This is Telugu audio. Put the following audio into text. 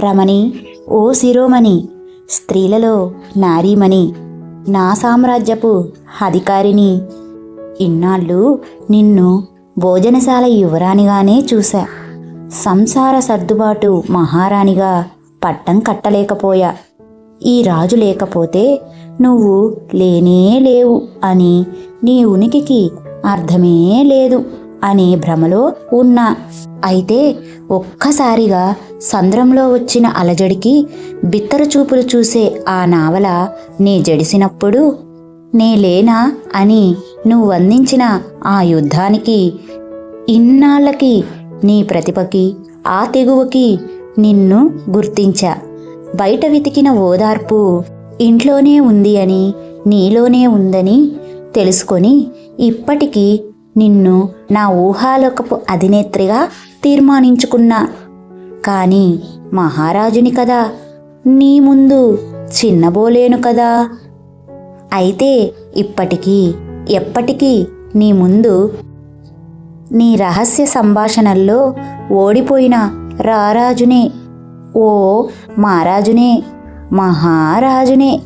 రమణి ఓ శిరోమణి స్త్రీలలో నారీమణి నా సామ్రాజ్యపు అధికారిని ఇన్నాళ్ళు నిన్ను భోజనశాల యువరాణిగానే చూశా. సంసార సర్దుబాటు మహారాణిగా పట్టం కట్టలేకపోయా. ఈ రాజు లేకపోతే నువ్వు లేనే లేవు అని నీ ఉనికికి అర్థమే లేదు. అనే భ్రమలో ఉన్నా. అయితే ఒక్కసారిగా సంద్రంలో వచ్చిన అలజడికి బిత్తర చూపులు చూసే ఆ నావల నీ జడిసినప్పుడు నే లేనా అని నువ్వందించిన ఆ యుద్ధానికి ఇన్నాళ్ళకి నీ ప్రతిభకి ఆ తెగువకి నిన్ను గుర్తించా. బయట వెతికిన ఓదార్పు ఇంట్లోనే ఉంది అని నీలోనే ఉందని తెలుసుకొని ఇప్పటికీ నిన్ను నా ఊహాలోకపు అధినేత్రిగా తీర్మానించుకున్నా. కానీ మహారాజుని కదా. నీ ముందు చిన్నబోలేను కదా. అయితే ఇప్పటికీ ఎప్పటికీ నీ ముందు నీ రహస్య సంభాషణల్లో ఓడిపోయిన రారాజునే. ఓ మహారాజునే మహారాజునే.